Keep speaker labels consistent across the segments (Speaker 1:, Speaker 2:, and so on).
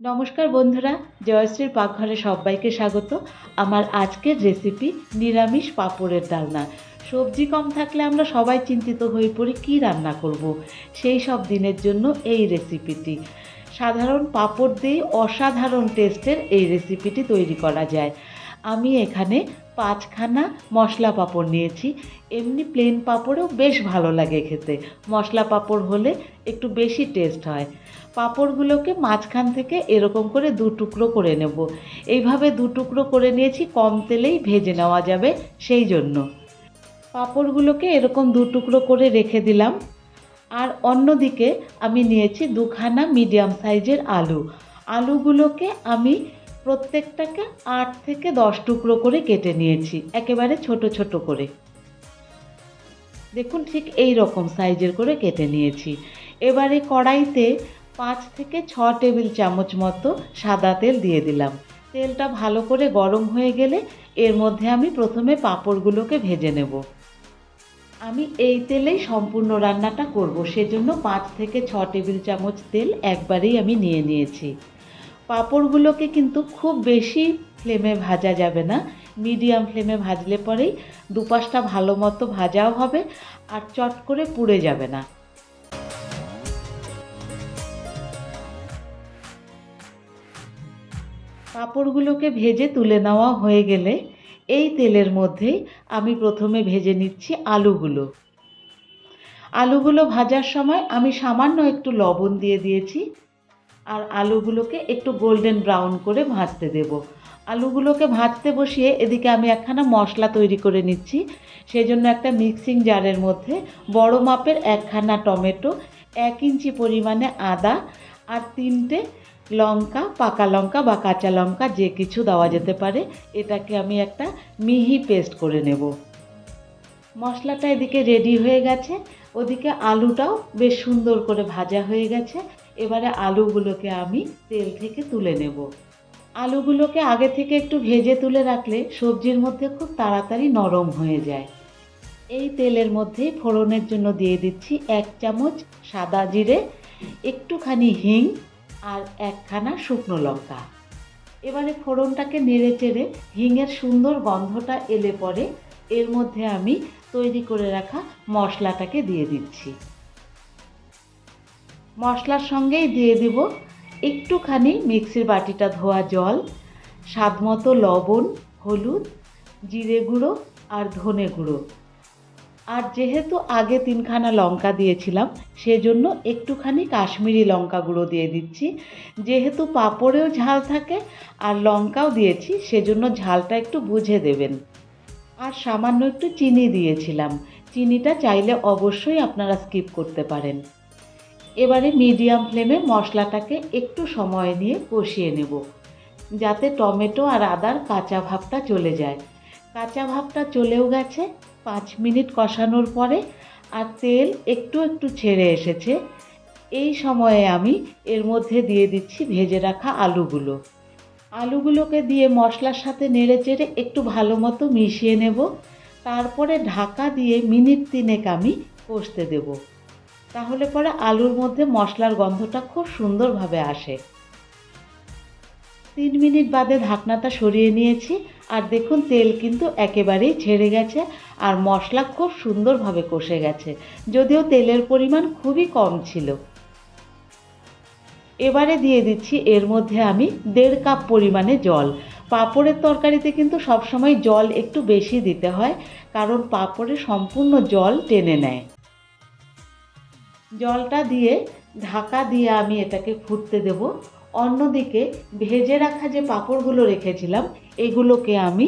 Speaker 1: নমস্কার বন্ধুরা, জয়শ্রীর পাকঘরে সবাইকে স্বাগত। আমার আজকের রেসিপি নিরামিষ পাঁপড়ের ডালনা। সবজি কম থাকলে আমরা সবাই চিন্তিত হয়ে পড়ি কী রান্না করব। সেই সব দিনের জন্য এই রেসিপিটি সাধারণ পাঁপড় দিয়ে অসাধারণ টেস্টের এই রেসিপিটি তৈরি করা যায়। আমি এখানে পাঁচখানা মশলা পাঁপড় নিয়েছি। এমনি প্লেন পাঁপড়েও বেশ ভালো লাগে খেতে। মশলা পাঁপড় হলে একটু বেশি টেস্ট হয়। পাঁপড়গুলোকে মাঝখান থেকে এরকম করে দু টুকরো করে নেব। এইভাবে দু টুকরো করে নিয়েছি, কম তেলেই ভেজে নেওয়া যাবে সেই জন্য। পাঁপড়গুলোকে এরকম দু টুকরো করে রেখে দিলাম। আর অন্যদিকে আমি নিয়েছি দুখানা মিডিয়াম সাইজের আলু। আলুগুলোকে আমি প্রত্যেকটাকে আট থেকে দশ টুকরো করে কেটে নিয়েছি, একেবারে ছোট ছোট করে। দেখুন ঠিক এই রকম সাইজের করে কেটে নিয়েছি। এবারে কড়াইতে পাঁচ থেকে ছ টেবিল চামচ মতো সাদা তেল দিয়ে দিলাম। তেলটা ভালো করে গরম হয়ে গেলে এর মধ্যে আমি প্রথমে পাঁপড়গুলোকে ভেজে নেব। আমি এই তেলেই সম্পূর্ণ রান্নাটা করব, সেজন্য পাঁচ থেকে ছ টেবিল চামচ তেল একবারেই আমি নিয়ে নিয়েছি। পাঁপড়গুলোকে কিন্তু খুব বেশি ফ্লেমে ভাজা যাবে না। মিডিয়াম ফ্লেমে ভাজলে পরেই দুপাশটা ভালো মতো ভাজাও হবে আর চট করে পুড়ে যাবে না। পাঁপড়গুলোকে ভেজে তুলে নেওয়া হয়ে গেলে এই তেলের মধ্যেই আমি প্রথমে ভেজে নিচ্ছি আলুগুলো। আলুগুলো ভাজার সময় আমি সামান্য একটু লবণ দিয়ে দিয়েছি। আর আলুগুলোকে একটু গোল্ডেন ব্রাউন করে ভাজতে দেব। আলুগুলোকে ভাজতে বসিয়ে এদিকে আমি একখানা মশলা তৈরি করে নিচ্ছি। সেই জন্য একটা মিক্সিং জারের মধ্যে বড় মাপের একখানা টমেটো, এক ইঞ্চি পরিমাণে আদা আর তিনটে লঙ্কা, পাকা লঙ্কা বা কাঁচা লঙ্কা, যে কিছু দেওয়া যেতে পারে, এটাকে আমি একটা মিহি পেস্ট করে নেব। মশলাটা এদিকে রেডি হয়ে গেছে। ওদিকে আলুটাও বেশ সুন্দর করে ভাজা হয়ে গেছে। এবারে আলুগুলোকে আমি তেল থেকে তুলে নেব। আলুগুলোকে আগে থেকে একটু ভেজে তুলে রাখলে সবজির মধ্যে খুব তাড়াতাড়ি নরম হয়ে যায়। এই তেলের মধ্যেই ফোড়নের জন্য দিয়ে দিচ্ছি এক চামচ সাদা জিরে, একটুখানি হিং আর একখানা শুকনো লঙ্কা। এবারে ফোড়নটাকে নেড়ে চেড়ে হিঙের সুন্দর গন্ধটা এলে পরে এর মধ্যে আমি তৈরি করে রাখা মশলাটাকে দিয়ে দিচ্ছি। মশলার সঙ্গেই দিয়ে দিব একটুখানি মিক্সির বাটিটা ধোয়া জল, স্বাদমতো লবণ, হলুদ, জিরে গুঁড়ো আর ধনে গুঁড়ো। আর যেহেতু আগে তিনখানা লঙ্কা দিয়েছিলাম, সেজন্য একটুখানি কাশ্মীরি লঙ্কা গুঁড়ো দিয়ে দিচ্ছি। যেহেতু পাঁপড়েও ঝাল থাকে আর লঙ্কাও দিয়েছি, সেজন্য ঝালটা একটু বুঝে দেবেন। আর সামান্য একটু চিনি দিয়েছিলাম। চিনিটা চাইলে অবশ্যই আপনারা স্কিপ করতে পারেন। এবারে মিডিয়াম ফ্লেমে মশলাটাকে একটু সময় নিয়ে কষিয়ে নেব, যাতে টমেটো আর আদার কাঁচা ভাবটা চলে যায়। কাঁচা ভাবটা চলেও গেছে, পাঁচ মিনিট কষানোর পরে আর তেল একটু একটু ছেড়ে এসেছে। এই সময়ে আমি এর মধ্যে দিয়ে দিচ্ছি ভেজে রাখা আলুগুলো। আলুগুলোকে দিয়ে মশলার সাথে নেড়ে চেড়ে একটু ভালো মতো মিশিয়ে নেব। তারপরে ঢাকা দিয়ে মিনিট তিনেক আমি কষতে দেব। তাহলে পরে আলুর মধ্যে মশলার গন্ধটা খুব সুন্দরভাবে আসে। তিন মিনিট বাদে ঢাকনাটা সরিয়ে নিয়েছি, আর দেখুন তেল কিন্তু একেবারেই ছেড়ে গেছে, আর মশলা খুব সুন্দরভাবে কষে গেছে, যদিও তেলের পরিমাণ খুবই কম ছিল। এবারে দিয়ে দিচ্ছি এর মধ্যে আমি দেড় কাপ পরিমাণে জল। পাঁপড়ের তরকারিতে কিন্তু সবসময় জল একটু বেশি দিতে হয়, কারণ পাঁপড়ে সম্পূর্ণ জল টেনে নেয়। জলটা দিয়ে ঢাকা দিয়ে আমি এটাকে ফুটতে দেব। অন্যদিকে ভেজে রাখা যে পাঁপড়গুলো রেখেছিলাম, এগুলোকে আমি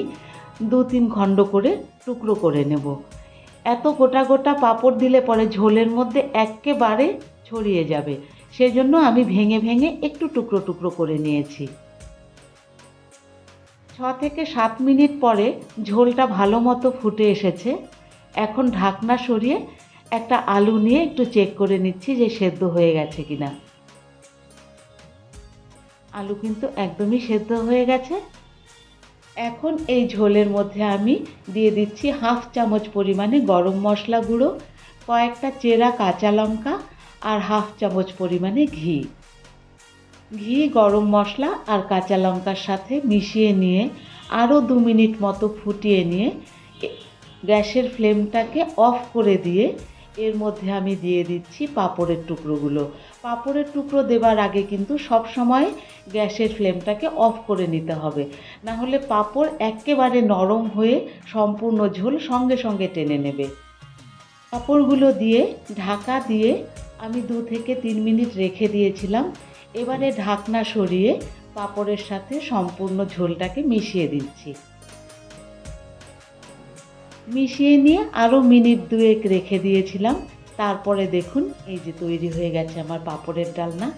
Speaker 1: দু তিন খণ্ড করে টুকরো করে নেব। এত গোটা গোটা পাঁপড় দিলে পরে ঝোলের মধ্যে একেবারে ছড়িয়ে যাবে। সেজন্য আমি ভেঙে ভেঙে একটু টুকরো টুকরো করে নিয়েছি। ছ থেকে সাত মিনিট পরে ঝোলটা ভালো মতো ফুটে এসেছে। এখন ঢাকনা সরিয়ে একটা আলু নিয়ে একটু চেক করে নিচ্ছি যে সেদ্ধ হয়ে গেছে কিনা। আলু কিন্তু একদমই সেদ্ধ হয়ে গেছে। এখন এই ঝোলের মধ্যে আমি দিয়ে দিচ্ছি হাফ চামচ পরিমাণে গরম মশলা গুঁড়ো, কয়েকটা চেরা কাঁচা লঙ্কা আর হাফ চামচ পরিমাণে ঘি। ঘি, গরম মশলা আর কাঁচা লঙ্কার সাথে মিশিয়ে নিয়ে আরও দু মিনিট মতো ফুটিয়ে নিয়ে গ্যাসের ফ্লেমটাকে অফ করে দিয়ে এর মধ্যে আমি দিয়ে দিচ্ছি পাঁপড়ের টুকরোগুলো। পাঁপড়ের টুকরো দেবার আগে কিন্তু সব সময় গ্যাসের ফ্লেমটাকে অফ করে নিতে হবে। না হলে পাঁপড় একেবারে নরম হয়ে সম্পূর্ণ ঝোল সঙ্গে সঙ্গে টেনে নেবে। পাঁপড়গুলো দিয়ে ঢাকা দিয়ে আমি দু থেকে তিন মিনিট রেখে দিয়েছিলাম। এবারে ঢাকনা সরিয়ে পাঁপড়ের সাথে সম্পূর্ণ ঝোলটাকে মিশিয়ে দিচ্ছি। মিশিয়ে নিয়ে আরও মিনিট দুয়েক রেখে দিয়েছিলাম। তারপরে দেখুন, এই যে তৈরি হয়ে গেছে আমার পাঁপড়ের ডালনা।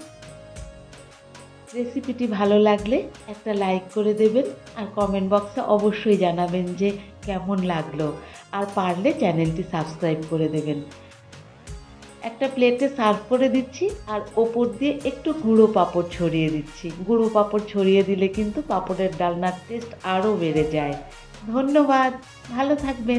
Speaker 1: রেসিপিটি ভালো লাগলে একটা লাইক করে দেবেন আর কমেন্ট বক্সে অবশ্যই জানাবেন যে কেমন লাগল। আর পারলে চ্যানেলটি সাবস্ক্রাইব করে দেবেন। একটা প্লেটে সার্ভ করে দিচ্ছি আর ওপর দিয়ে একটু গুঁড়ো পাঁপড় ছড়িয়ে দিচ্ছি। গুঁড়ো পাঁপড় ছড়িয়ে দিলে কিন্তু পাঁপড়ের ডালনার টেস্ট আরও বেড়ে যায়। ধন্যবাদ, ভালো থাকবেন।